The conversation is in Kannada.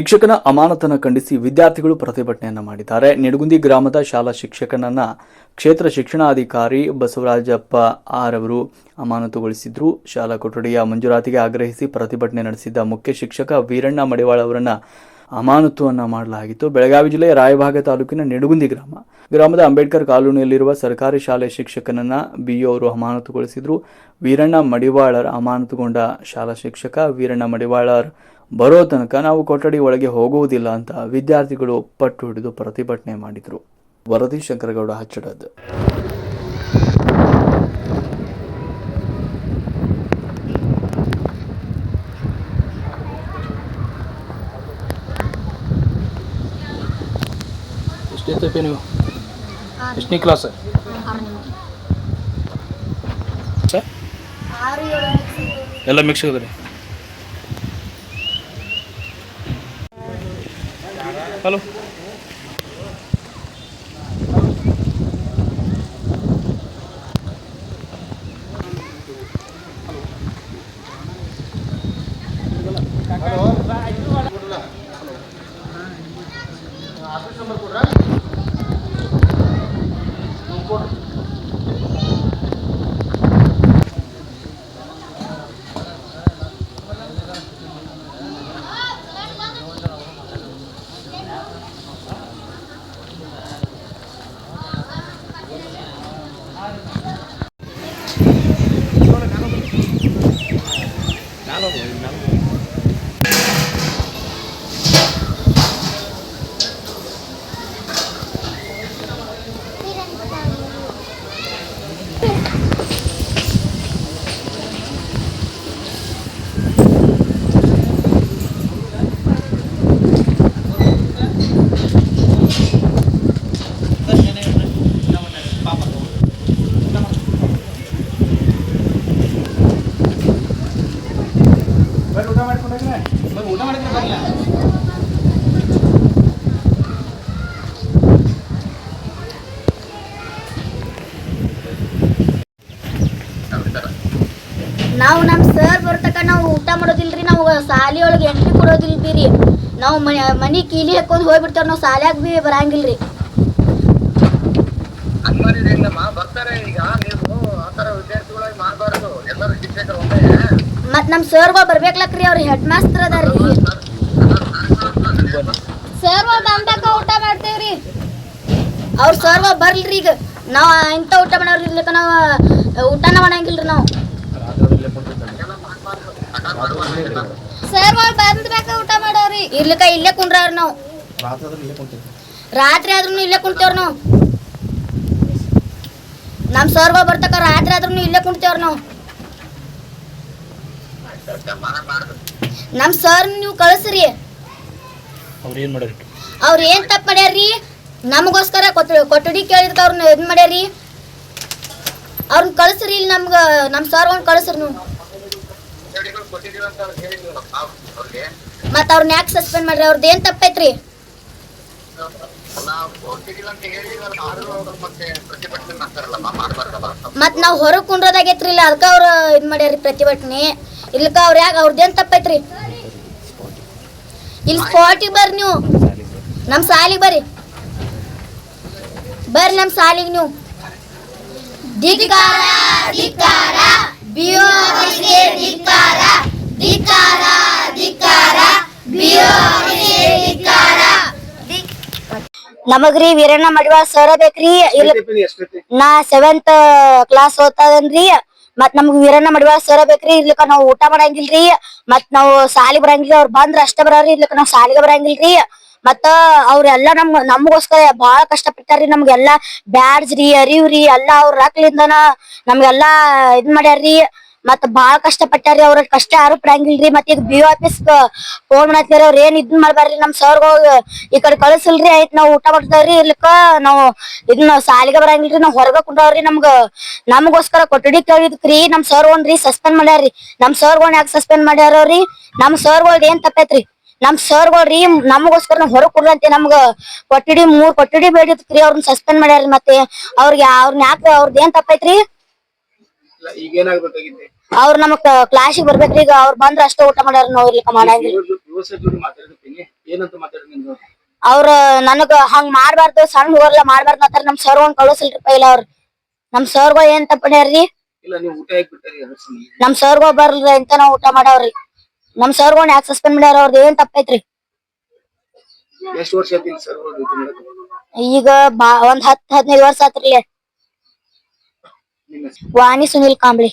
ಶಿಕ್ಷಕನ ಅಮಾನತನ ಖಂಡಿಸಿ ವಿದ್ಯಾರ್ಥಿಗಳು ಪ್ರತಿಭಟನೆಯನ್ನು ಮಾಡಿದ್ದಾರೆ. ನಿಡಗುಂದಿ ಗ್ರಾಮದ ಶಾಲಾ ಶಿಕ್ಷಕನನ್ನ ಕ್ಷೇತ್ರ ಶಿಕ್ಷಣಾಧಿಕಾರಿ ಬಸವರಾಜಪ್ಪ ಆರ್ ಅವರು ಅಮಾನತುಗೊಳಿಸಿದ್ರು. ಶಾಲಾ ಕೊಠಡಿಯ ಮಂಜೂರಾತಿಗೆ ಆಗ್ರಹಿಸಿ ಪ್ರತಿಭಟನೆ ನಡೆಸಿದ್ದ ಮುಖ್ಯ ಶಿಕ್ಷಕ ವೀರಣ್ಣ ಮಡಿವಾಳ ಅವರನ್ನ ಅಮಾನತುವನ್ನು ಮಾಡಲಾಗಿತ್ತು. ಬೆಳಗಾವಿ ಜಿಲ್ಲೆಯ ರಾಯಭಾಗ ತಾಲೂಕಿನ ನಿಡಗುಂದಿ ಗ್ರಾಮ. ಗ್ರಾಮದ ಅಂಬೇಡ್ಕರ್ ಕಾಲೋನಿಯಲ್ಲಿರುವ ಸರ್ಕಾರಿ ಶಾಲೆ ಶಿಕ್ಷಕನನ್ನ ಬಿಇಒ ಅವರು ಅಮಾನತುಗೊಳಿಸಿದ್ರು. ವೀರಣ್ಣ ಮಡಿವಾಳರ್ ಅಮಾನತುಗೊಂಡ ಶಾಲಾ ಶಿಕ್ಷಕ ವೀರಣ್ಣ ಮಡಿವಾಳರ್ ಬರೋ ತನಕ ನಾವು ಕೊಠಡಿ ಒಳಗೆ ಹೋಗುವುದಿಲ್ಲ ಅಂತ ವಿದ್ಯಾರ್ಥಿಗಳು ಪಟ್ಟು ಹಿಡಿದು ಪ್ರತಿಭಟನೆ ಮಾಡಿದ್ರು. ವರದಿ ಶಂಕರಗೌಡ ಹಚ್ಚಡದ್ ಎಷ್ಟೈತಪ್ಪ ನೀವು? ಎಷ್ಟನೇ ಕ್ಲಾಸ್. ಎಲ್ಲ ಮಿಕ್ಸ್ ಅದ್ರಿ हेलो ಸರ್ ಬರ್ತಕ ನಾವು ಊಟ ಮಾಡೋದಿಲ್ರಿ ನಾವು ಶಾಲಿ ಒಳಗೆ ಎಂಟ್ರಿ ಕೊಡೋದಿಲ್ಲ ಬಿ ನಾವು ಮನೆ ಮನೆ ಕೀಲಿ ಹಾಕೊಂಡು ಹೋಗ್ಬಿಡ್ತೇವೆ ನಾವು ಸಾಲ್ಯಾಗ ಬಿ ಬರಂಗಿಲ್ರಿ. ಮತ್ ನಮ್ ಸರ್ಗಳು ಬರ್ಬೇಕ್ಲಕ್ರಿ ಅವ್ರ ಹೆಡ್ ಮಾಸ್ತರ್ ಅದಾರಿ ಸರ್ಗಳು ಬಂದಾಗ ಊಟ ಮಾಡ್ತೇವ್ರಿ. ಅವ್ರ ಸರ್ವ ಬರ್ಲ್ರಿ ಈಗ. ನಾವು ಇಂಥ ಊಟ ಮಾಡೋರ್ ಇರ್ಲಿಕ್ಕ ನಾವು ಊಟನ ಮಾಡಂಗಿಲ್ರಿ ನಾವು. ಬಂದ್ಬೇಕ ಊಟ ಮಾಡೋರಿ. ಇರ್ಲಿಕ್ಕ ಇಲ್ಲೇ ಕುಂಡ್ರವ್ರಿ ನಾವು. ರಾತ್ರಿ ಆದ್ರೂ ಇಲ್ಲೇ ಕುಂತೇವ್ರಿ ನಾವು. ನಮ್ಮ ಸರ್ವ ಬರ್ತಕ, ರಾತ್ರಿ ಆದ್ರೂ ಇಲ್ಲೇ ಕುಂತೇವ್ರಿ ನಾವು. ನಮ್ಮ ಸರ್ ನೀವು ಕಳಿಸ್ರಿ. ಅವ್ರು ಏನು ತಪ್ಪು ಮಾಡ್ಯಾರ್ರಿ? ನಮಗೋಸ್ಕರ ಕೊಠಡಿ ಕೇಳಿದ್ಕ ಅವ್ರನ್ನ ಇದ್ ಮಾಡ್ಯಾರ್ರಿ. ಅವ್ರನ್ನ ಕಳಿಸ್ರಿ ಇಲ್ಲಿ ನಮ್ಗೆ ನಮ್ಮ ಸರ್ ಕಳಿಸ್ರಿ ನೀವು ಹೇಳಿಗಳು ಕೊಟ್ಟಿದ್ದೀವಿ ಅಂತ ಅವ್ರು ಹೇಳಿದ್ವಲ್ಲಮ್ಮ ಅವ್ರಿಗೆ ಮತ್ತು ಅವ್ರನ್ನ ಯಾಕೆ ಸಸ್ಪೆಂಡ್ ಮಾಡ್ರಿ? ಅವ್ರದ್ದು ಏನ್ ತಪ್ಪೈತ್ರಿ? ಮತ್ ನಾವ್ ಹೊರಗ್ ಕುಂಡ್ರದಾಗೈತ್ರಿ ಆದ್ರೂ ಅವ್ರು ಮತ್ತೆ ಪ್ರತಿಭಟನೆ ಮಾಡ್ತಾರಲ್ಲಮ್ಮ ಮಾಡಬಾರ್ದಲ್ಲ ಮತ್ತು ನಾವು ಹೊರಗೆ ಕುಂಡ್ರೋದಾಗೈತ್ರಿ ಇಲ್ಲ ಅದಕ್ಕ ಅವ್ರು ಇದು ಮಾಡ್ಯಾರ್ರಿ ಪ್ರತಿಭಟನೆ. ಇಲ್ಕ ಅವ್ರ ಯಾಕ ಅವ್ರದ್ದೇನು ತಪ್ಪೈತ್ರಿ? ಇಲ್ಲಿ ಸ್ಪಾಟಿಗೆ ಬರ್ರಿ ನೀವು. ನಮ್ಮ ಸಾಲಿಗೆ ಬರ್ರಿ. ಬರ್ರಿ ನಮ್ಮ ಸಾಲಿಗೆ ನೀವು. ಧಿಕ್ಕಾರ ಧಿಕ್ಕಾರ. ಬಿಯೋರಿಗೆ ಧಿಕ್ಕಾರ ಧಿಕ್ಕಾರ ಧಿಕ್ಕಾರ ಬಿಯೋರಿಗೆ ಧಿಕ್ಕಾರ. ನಮಗ್ರಿ ವೀರಣ್ಣ ಮಡಿವಾಳ ಸರ ಬೇಕ್ರಿ? ಇಲ್ಲ ನಾ ಸೆವೆಂತ್ ಕ್ಲಾಸ್ ಓದ್ತಾದನ್ರಿ. ಮತ್ ನಮ್ಗ್ ವೀರಣ್ಣ ಮಡಿವಾಳ ಸರ ಬೇಕ್ರಿ ಇರ್ಲಿಕ್ಕ ನಾವು ಊಟ ಮಾಡಂಗಿಲ್ರಿ. ಮತ್ ನಾವು ಸಾಲಿ ಬರಂಗಿಲ್ರಿ ಅವ್ರ ಬಂದ್ರ ಅಷ್ಟ ಬರಾರಿ ಇರ್ಲಿಕ್ಕ ನಾವ್ ಸಾಲಿಗೆ ಬರಂಗಿಲ್ರಿ. ಮತ್ತ ಅವ್ರೆಲ್ಲ ನಮ್ ನಮಗೋಸ್ಕರ ಬಹಳ ಕಷ್ಟ ಪಟ್ಟಾರ್ರಿ ನಮ್ಗೆಲ್ಲಾ ಬ್ಯಾಡ್ಸ್ ರೀ ಅರಿವ್ರಿ ಎಲ್ಲಾ ಅವ್ರ ರಕ್ಲಿಂದನ ನಮ್ಗೆಲ್ಲಾ ಇದ್ ಮಾಡ್ಯಾರ್ರಿ. ಮತ್ತ ಬಾಳ ಕಷ್ಟ ಪಟ್ಟಾರ್ರಿ ಅವ್ರ ಕಷ್ಟ ಯಾರು ಪಡಂಗಿಲ್ರಿ ಮತ್ತ ಈಗ ಬಿ ಆಫೀಸ್ ಫೋನ್ ಮಾಡತ್ತೀರ ಅವ್ರ ಏನ್ ಇದ್ ಮಾಡ್ಬಾರ್ರಿ ನಮ್ ಸರ್ಗ ಈ ಕಡೆ ಕಳಿಸಲ್ರಿ, ಆಯ್ತ್ ನಾವ್ ಊಟ ಮಾಡ್ತಾವ್ರಿ. ಇರ್ಲಿಕ್ಕ ನಾವ್ ಇದನ್ನ ಸಾಲಿಗೆ ಬರಂಗಿಲ್ರಿ, ನಾವ್ ಹೊರಗ ಕುಂಡವ್ರಿ ನಮ್ಗ. ನಮಗೋಸ್ಕರ ಕೊಠಡಿ ಕೇಳಿದ್ರಿ ನಮ್ ಸರ್ ಒಂದ್ರಿ ಸಸ್ಪೆಂಡ್ ಮಾಡ್ಯಾರ್ರಿ. ನಮ್ ಸರ್ಗಳ್ ಯಾಕೆ ಸಸ್ಪೆಂಡ್ ಮಾಡ್ಯಾರ್ರಿ ನಮ್ ಸರ್ಗಳ್ದ ಏನ್ ತಪ್ಪೈತ್ರಿ ನಮ್ ಸರ್ಗಳ್ರಿ ನಮಗೋಸ್ಕರ ನಾವ್ ಹೊರಗ್ ಕುಡ್ರಂತೆ ನಮ್ಗ. ಕೊಟ್ಟಿಡಿ ಮೂರ್ ಕೊಟ್ಟಿಡಿ ಬೇಡಿತ್ರಿ ಅವ್ರನ್ನ ಸಸ್ಪೆಂಡ್ ಮಾಡ್ಯಾರ ಮತ್ತೆ. ಅವ್ರಿಗೆ ಅವ್ರನ್ನ ಯಾಕ ಅವ್ರದ್ ಏನ್ ತಪ್ಪೈತ್ರಿ ಅವ್ರ ನಮಗ್ ಕ್ಲಾಸಿಗೆ ಬರ್ಬೇಕ್ರಿ ಈಗ ಅವ್ರ ಬಂದ್ರ ಅಷ್ಟೇ ಊಟ ಮಾಡ್ಯಾರ ನಾವ್ ಇಲ್ಲಿ ಮಾಡಂಗಿಲ್ಲ ಅವ್ರ ನನಗ ಹಂಗ್ ಮಾಡ್ಬಾರ್ದು ಸಣ್ಣ ಹೋಗಲ್ಲ ಮಾಡ್ಬಾರ್ದು ಅಂತಾರ ನಮ್ ಸರ್ ಒಂದ್ ಕಳಿಸಿಲ್ರಿ ಪೈಲ ಅವ್ರ. ನಮ್ ಸರ್ಗಳು ಏನ್ ತಪ್ಪಣ್ಯಾರ್ರಿ ನಮ್ ಸರ್ ನಮ್ ಸರ್ಗಳು ಬರ್ಲ್ರಿ ಅಂತ ನಾವ್ ಊಟ ಮಾಡವ್ರಿ. ನಮ್ ಸರ್ಗಳನ್ನ ಯಾಕೆ ಸಸ್ಪೆಂಡ್ ಮಾಡ್ಯಾರ? ಅವ್ರದ್ದು ಏನ್ ತಪ್ಪೈತ್ರಿ ಎಷ್ಟು ವರ್ಷ ಆಯ್ತು ಸರ್ ಡ್ಯೂಟಿ ಮಾಡಕ್ಕೆ? ಈಗ ಬಾ ಒಂದ್ ಹತ್ತ್ ಹದಿನೈದು ವರ್ಷ ಆತ್ರಿ. ವಾಣಿ ಸುನಿಲ್ ಕಾಂಬ್ಳಿ.